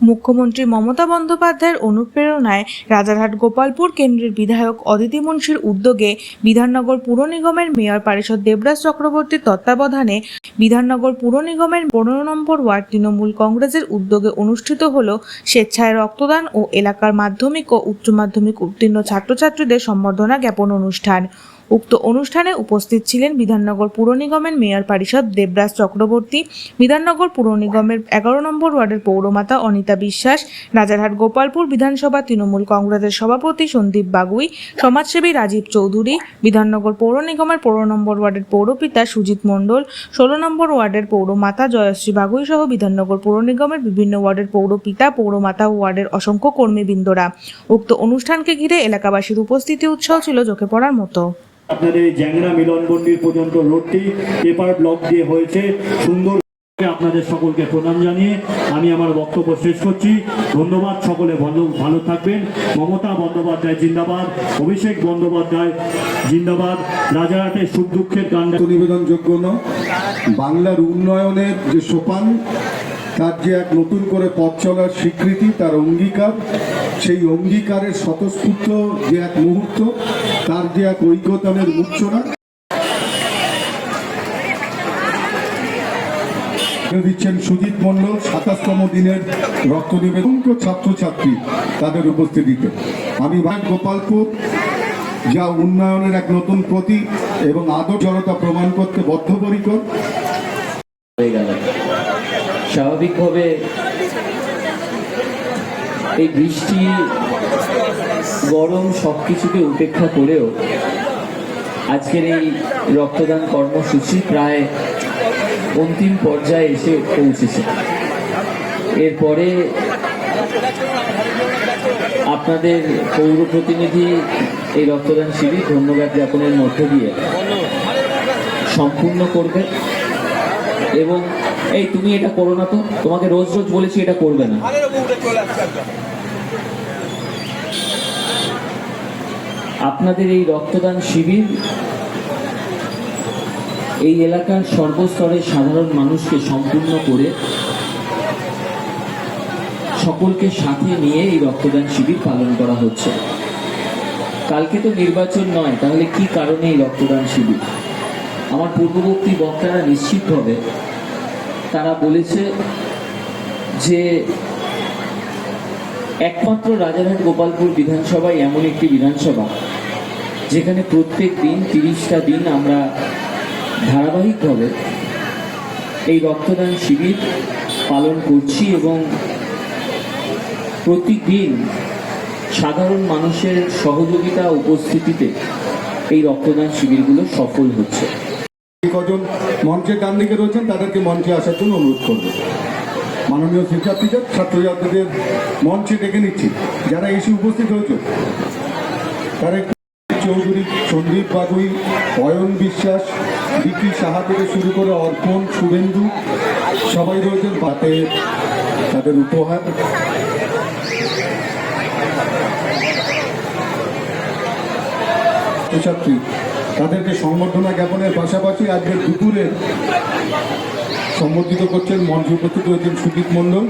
মুখ্যমন্ত্রী মমতা বন্দ্যোপাধ্যায়ের অনুপ্রেরণায় রাজারহাট গোপালপুর কেন্দ্রের বিধায়ক অদিতি মুন্সির উদ্যোগে বিধাননগর পুর নিগমের মেয়র পারিষদ দেবরাজ চক্রবর্তীর তত্ত্বাবধানে বিধাননগর পুর নিগমের পনেরো নম্বর ওয়ার্ড তৃণমূল কংগ্রেসের উদ্যোগে অনুষ্ঠিত হল স্বেচ্ছায় রক্তদান ও এলাকার মাধ্যমিক ও উচ্চ মাধ্যমিক উত্তীর্ণ ছাত্রছাত্রীদের সম্বর্ধনা জ্ঞাপন অনুষ্ঠান। উক্ত অনুষ্ঠানে উপস্থিত ছিলেন বিধাননগর পুর নিগমের মেয়র পারিষদ দেবরাজ চক্রবর্তী, বিধাননগর পুর নিগমের এগারো নম্বর ওয়ার্ডের পৌরমাতা অনিতা বিশ্বাস, রাজারহাট গোপালপুর বিধানসভা তৃণমূল কংগ্রেসের সভাপতি সন্দীপ বাগুই, সমাজসেবী রাজীব চৌধুরী, বিধাননগর পৌর নিগমের পৌর নম্বর ওয়ার্ডের পৌরপিতা সুজিত মণ্ডল, ষোলো নম্বর ওয়ার্ডের পৌরমাতা জয়শ্রী বাগুই সহ বিধাননগর পৌর নিগমের বিভিন্ন ওয়ার্ডের পৌরপিতা, পৌরমাতা ওয়ার্ডের অসংখ্য কর্মীবৃন্দরা। উক্ত অনুষ্ঠানকে ঘিরে এলাকাবাসীর উপস্থিতি উৎসাহ ছিল চোখে পড়ার মতো। আপনাদের এই জ্যাংরা মিলনবন্দির পর্যন্ত রোডটি পেপার ব্লক দিয়ে হয়েছে। সুন্দর আপনাদের সকলকে প্রণাম জানিয়ে আমি আমার বক্তব্য শেষ করছি। ধন্যবাদ সকলে, ভালো থাকবেন। মমতা বন্দ্যোপাধ্যায় জিন্দাবাদ, অভিষেক বন্দ্যোপাধ্যায় জিন্দাবাদ। রাজারহাটের সুখ দুঃখের গান নিবেদনযোগ্য নয়। বাংলার উন্নয়নের যে সোপান তার যে এক নতুন করে পথ চলার স্বীকৃতি, তার অঙ্গীকার, সেই অঙ্গীকারের স্বতঃস্ফূর্ত যে এক মুহূর্ত, তার যে এক ঐক্যতানের মূর্ছনা। দিচ্ছেন সুজিত মণ্ডল, সাতাশতম দিনের রক্ত নিবেদন ছাত্রছাত্রী তাদের উপস্থিতিতে। আমি ভাই গোপালপুর, যা উন্নয়নের এক নতুন প্রতীক এবং আদর জনতা প্রমাণ করতে বদ্ধপরিকর। হয়ে গেল। স্বাভাবিকভাবে এই বৃষ্টি, গরম সব কিছুকে উপেক্ষা করেও আজকের এই রক্তদান কর্মসূচি প্রায় অন্তিম পর্যায়ে এসে পৌঁছেছে। এরপরে আপনাদের পৌর প্রতিনিধি এই রক্তদান শিবির ধন্যবাদ জ্ঞাপনের মধ্য দিয়ে সম্পূর্ণ করবেন এবং এই তুমি এটা করো না তো। তোমাকে রোজ রোজ বলেছি এটা করবে না। আপনাদের এই রক্তদান শিবির এই এলাকার সর্বস্তরের সাধারণ মানুষকে সম্পূর্ণ করে সকলকে সাথে নিয়ে এই রক্তদান শিবির পালন করা হচ্ছে। কালকে তো নির্বাচন নয় তাহলে কি কারণে এই রক্তদান শিবির? আমার পূর্ববর্তী বক্তারা নিশ্চিতভাবে তারা বলেছে যে একমাত্র রাজারহাট গোপালপুর বিধানসভায় এমন একটি বিধানসভা, যেখানে প্রত্যেক দিন তিরিশটা দিন আমরা ধারাবাহিকভাবে এই রক্তদান শিবির পালন করছি এবং প্রতিদিন সাধারণ মানুষের সহযোগিতা উপস্থিতিতে এই রক্তদান শিবিরগুলো সফল হচ্ছে। কজন মঞ্চের ডান দিকে রয়েছেন, তাদেরকে মঞ্চে আসার জন্য অনুরোধ করব। মাননীয় শিক্ষার্থীদের, ছাত্রছাত্রীদের মঞ্চে ডেকে নিচ্ছি। যারা এসে উপস্থিত হয়েছে, তারা চৌধুরী সন্দীপ বাগুই অয়ন বিশ্বাস বিকি সাহা থেকে শুরু করে অর্পণ, শুভেন্দু, সবাই রয়েছেন পাতে তাদের উপহার। ছাত্রছাত্রী তাদেরকে সম্বর্ধনা জ্ঞাপনের পাশাপাশি আজকে দুপুরে সম্বর্ধিত করছেন মঞ্চে উপস্থিত হয়েছেন সুদীপ মণ্ডল।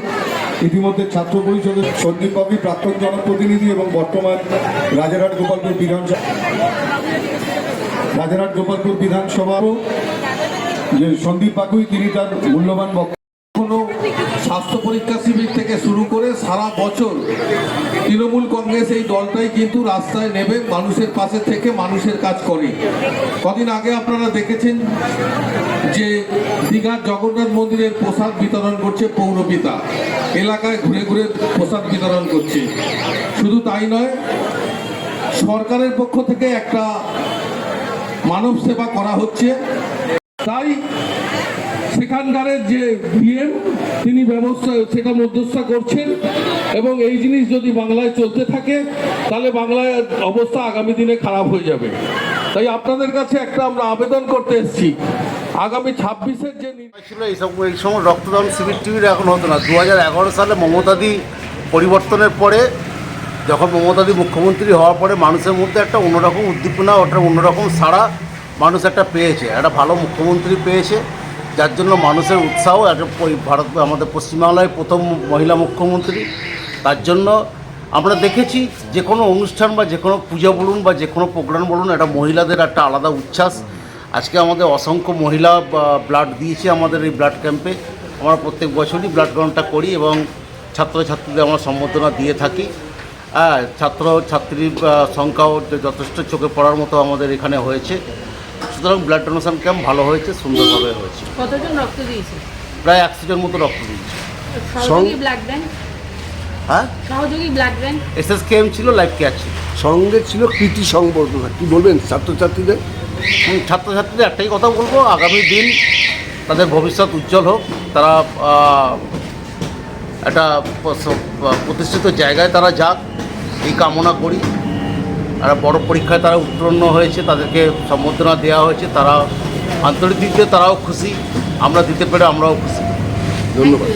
ইতিমধ্যে ছাত্র পরিষদের সন্দীপ বাবু, প্রাক্তন জনপ্রতিনিধি এবং বর্তমান রাজারহাট গোপালপুর বিধানসভা রাজারহাট গোপালপুর বিধানসভা যে সন্দীপ বাগুই তিনি তার মূল্যবান বক্তব্য স্বাস্থ্য পরীক্ষা শিবির থেকে শুরু করে সারা বছর তৃণমূল কংগ্রেস এই দলটাই কিন্তু রাস্তায় নেবে, মানুষের পাশে থেকে মানুষের কাজ করে। কদিন আগে আপনারা দেখেছেন যে দীঘার জগন্নাথ মন্দিরের প্রসাদ বিতরণ করছে পৌরপিতা। এলাকায় ঘুরে ঘুরে প্রসাদ বিতরণ করছে। শুধু তাই নয়, সরকারের পক্ষ থেকে একটা মানব সেবা করা হচ্ছে। তাই সেখানকারের যে বিএম, তিনি ব্যবস্থা সেটা মধ্যস্থা করছেন। এবং এই জিনিস যদি বাংলায় চলতে থাকে, তাহলে বাংলায় অবস্থা আগামী দিনে খারাপ হয়ে যাবে। তাই আপনাদের কাছে একটা আমরা আবেদন করতে এসেছি। আগামী ছাব্বিশের যে ছিল এই সব এই সময় রক্তদান শিবির টিবির এখন হতো না। দু হাজার এগারো সালে মমতাদি পরিবর্তনের পরে, যখন মমতাদি মুখ্যমন্ত্রী হওয়ার পরে মানুষের মধ্যে একটা অন্যরকম উদ্দীপনা ওটা অন্যরকম সাড়া মানুষ একটা পেয়েছে। একটা ভালো মুখ্যমন্ত্রী পেয়েছে। যার জন্য মানুষের উৎসাহ একটা ভারত, আমাদের পশ্চিমবাংলায় প্রথম মহিলা মুখ্যমন্ত্রী। তার জন্য আমরা দেখেছি যে কোনো অনুষ্ঠান বা যে কোনো পূজা বলুন বা যে কোনো প্রোগ্রাম বলুন, একটা মহিলাদের একটা আলাদা উচ্ছ্বাস। আজকে আমাদের অসংখ্য মহিলা ব্লাড দিয়েছে আমাদের এই ব্লাড ক্যাম্পে আমরা প্রত্যেক বছরই ব্লাড গ্রহণটা করি এবং ছাত্রছাত্রীদের আমরা সম্বর্ধনা দিয়ে থাকি। হ্যাঁ ছাত্র ছাত্রীর সংখ্যাও যথেষ্ট চোখে পড়ার মতো আমাদের এখানে হয়েছে। সুতরাং ব্লাড ডোনেশন ক্যাম্প ভালো হয়েছে সুন্দরভাবে হয়েছে। কতজন রক্ত দিয়েছে? প্রায় একশো জন মতো রক্ত দিয়েছে। সহযোগী ব্লাড ব্যাংক হ্যাঁ? সহযোগী ব্লাড ব্যাংক এসএস কেএম ছিল লাইফ কেয়ার ছিল। সঙ্গে ছিল কৃতি সংবর্ধনা। কি বলবেন ছাত্রছাত্রীদের? ছাত্রছাত্রীদের একটাই কথা বলব আগামী দিন তাদের ভবিষ্যৎ উজ্জ্বল হোক। তারা একটা প্রতিষ্ঠিত জায়গায় তারা যাক এই কামনা করি। আর বড় পরীক্ষায় তারা উত্তীর্ণ হয়েছে, তাদেরকে সম্বর্ধনা দেওয়া হয়েছে, তারা আন্তর্জাতিক দিক দিয়ে তারাও খুশি আমরা দিতে পেরে আমরাও খুশি ধন্যবাদ.